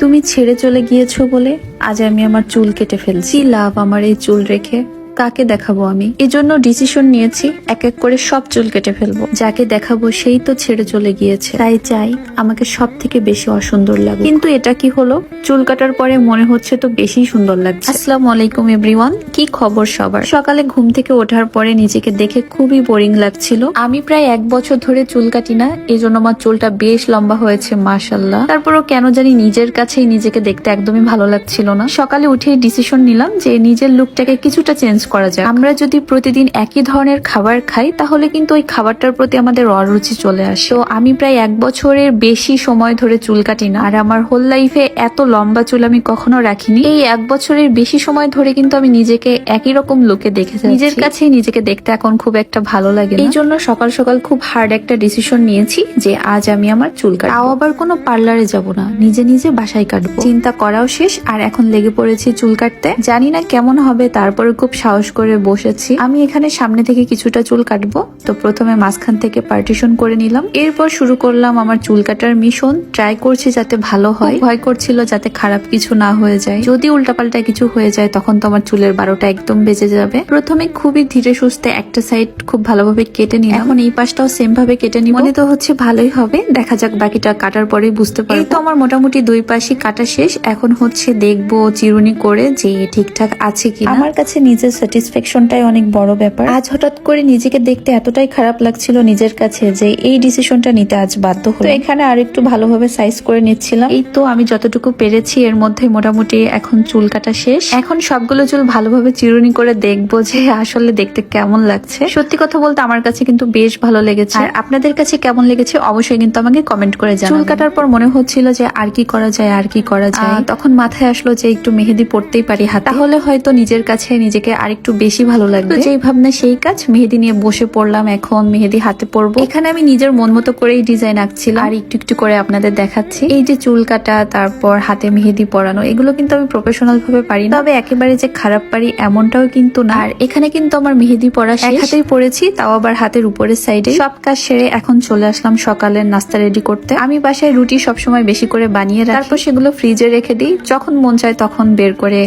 তুমি ছেড়ে চলে গিয়েছো বলে আজ আমি আমার চুল কেটে ফেলছি। লাভ আমার এই চুল রেখে কাকে দেখাবো আমি? এজন্য ডিসিশন নিয়েছি, এক এক করে সব চুল কেটে ফেলব। যাকে দেখাবো সেই তো ছেড়ে চলে গিয়েছে। তাই চাই আমাকে সব থেকে বেশি অসুন্দর লাগে কিন্তু এটা কি হলো? চুল কাটার পরে মনে হচ্ছে তো বেশি সুন্দর লাগছে। আসসালামু আলাইকুম এভরিওয়ান কি খবর সবার? সকালে ঘুম থেকে ওঠার পরে নিজেকে দেখে খুবই বোরিং লাগছিল। আমি প্রায় এক বছর ধরে চুল কাটি না এই জন্য আমার চুলটা বেশ লম্বা হয়েছে মাশাল্লাহ তারপরও কেন জানি নিজের কাছেই নিজেকে দেখতে একদমই ভালো লাগছিল না। সকালে উঠে ডিসিশন নিলাম যে নিজের লুকটাকে কিছুটা চেঞ্জ করা যায় আমরা যদি প্রতিদিন একই ধরনের খাবার খাই, তাহলে কিন্তু ওই খাবারটার প্রতি আমাদের অরুচি চলে আসে। তো আমি প্রায় এক বছরের বেশি সময় ধরে চুল কাটি না। আর আমার হোল লাইফে এত লম্বা চুল আমি কখনো রাখিনি। এই এক বছরের বেশি সময় ধরে কিন্তু আমি নিজেকে একই রকম লুকে দেখেছি নিজের কাছে নিজেকে দেখতে এখন খুব একটা ভালো লাগে এই জন্য সকাল সকাল খুব হার্ড একটা ডিসিশন নিয়েছি যে আজ আমি আমার চুল কাটবো। তাও আবার কোনো পার্লারে যাব না। নিজে নিজে বাসায় কাটবো। চিন্তা করাও শেষ। আর এখন লেগে পড়েছি চুল কাটতে। জানি না কেমন হবে তারপরে খুব সাহস করে বসেছি। আমি এখানে সামনে থেকে কিছুটা চুল কাটবো। তো প্রথমে মাঝখান থেকে পার্টিশন করে নিলাম। এরপর শুরু করলাম আমার চুল কাটার মিশন। ট্রাই করছি যাতে ভালো হয়। ভয় করছিল যাতে খারাপ কিছু না হয়ে যায়। যদি উল্টাপাল্টা কিছু হয়ে যায়, তখন তো আমার চুলের বারোটা একদম বেজে যাবে। প্রথমে খুবই ধীরে সুস্থে একটা সাইড খুব ভালোভাবে কেটে নিলাম। এখন এই পাশটাও সেম ভাবে কেটে নিব। মনে তো হচ্ছে ভালোই হবে। দেখা যাক বাকিটা কাটার পরেই বুঝতে এই তো আমার মোটামুটি দুই পাশই কাটা শেষ। এখন হচ্ছে দেখব চিরুনি করে যে ঠিকঠাক আছে কি আমার কাছে নিজের স্যাটিসফ্যাকশনটাই অনেক বড় ব্যাপার। আজ হঠাৎ করে নিজেকে দেখতে এতটাই খারাপ লাগছিল নিজের কাছে যে এই ডিসিশনটা নিতে আজ বাধ্য হলো এখানে আর একটু ভালোভাবে সাইজ করে নিচ্ছিলাম। এই তো আমি যতটুকু পেরেছি এর মধ্যে মোটামুটি এখন চুল কাটা শেষ। এখন সবগুলো চুল ভালোভাবে চিরুনি করে দেখব যে আসলে দেখতে কেমন লাগছে। সত্যি কথা বলতে আমার কাছে কিন্তু বেশ ভালো লেগেছে। আর আপনাদের কাছে কেমন লেগেছে অবশ্যই কিন্তু আমাকে কমেন্ট করে জানাবেন। চুল কাটার পর মনে হচ্ছিল যে আর কি করা যায় আর কি করা যায়। তখন মাথায় আসলো যে একটু মেহেদি পড়তেই পারি হাতে। তাহলে হয়তো নিজের কাছে নিজেকে আরেকটু বেশি ভালো লাগবে। যেই ভাবনা সেই কাজ। মেহেদি নিয়ে বসে পড়লাম এখন মেহেদি হাতে পরবো। এখানে আমি নিজের মন মতো করেই ডিজাইন আঁকছিলাম। আর একটু একটু করে আপনাদের দেখাচ্ছি। এই যে চুল কাটা তারপর হাতে মেহেদি পরানো এগুলো কিন্তু আমি প্রফেশনাল ভাবে পারি না। তবে একেবারে যে খারাপ পারি এমনটাও কিন্তু না। আর এখানে কিন্তু আমার মেহেদি পরা এক হাতেই পড়েছি তাও আবার হাতের উপরের সাইডে সব কাজ সেরে এখন চলে আসলাম সকালের নাস্তা রেডি করতে। আমি বাসায় রুটি সবসময় বেশি করে বানিয়ে রাখি। তারপর সেগুলো ফ্রিজে রেখে দিই। যখন মন চায় তখন বের করে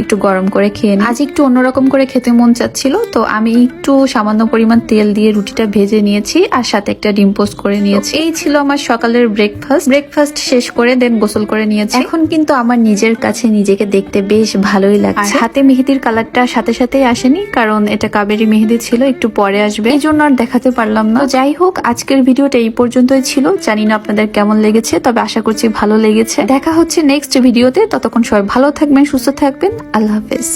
একটু গরম করে খেয়ে নিই। আজ একটু অন্যরকম করে খেতে মন চাচ্ছিল, তো আমি একটু সামান্য পরিমাণ তেল দিয়ে রুটিটা ভেজে নিয়েছি আর সাথে একটা ডিম পোস্ট করে নিয়েছি। এই ছিল আমার সকালের ব্রেকফাস্ট ব্রেকফাস্ট শেষ করে দেন গোসল করে নিয়েছি। এখন কিন্তু আমার নিজের কাছে নিজেকে দেখতে বেশ ভালোই লাগছে। হাতে মেহেদির কালারটা সাথে সাথেই আসেনি, কারণ এটা কাবেরি মেহেদি ছিল, একটু পরে আসবে। এই জন্য আর দেখাতে পারলাম না। যাই হোক, আজকের ভিডিওটা এই পর্যন্তই ছিল। জানি না আপনাদের কেমন লেগেছে, তবে আশা করছি ভালো লেগেছে। দেখা হচ্ছে নেক্সট ভিডিওতে ততক্ষণ সবাই ভালো থাকবেন, সুস্থ থাকবেন। আল্লাহ হাফেজ।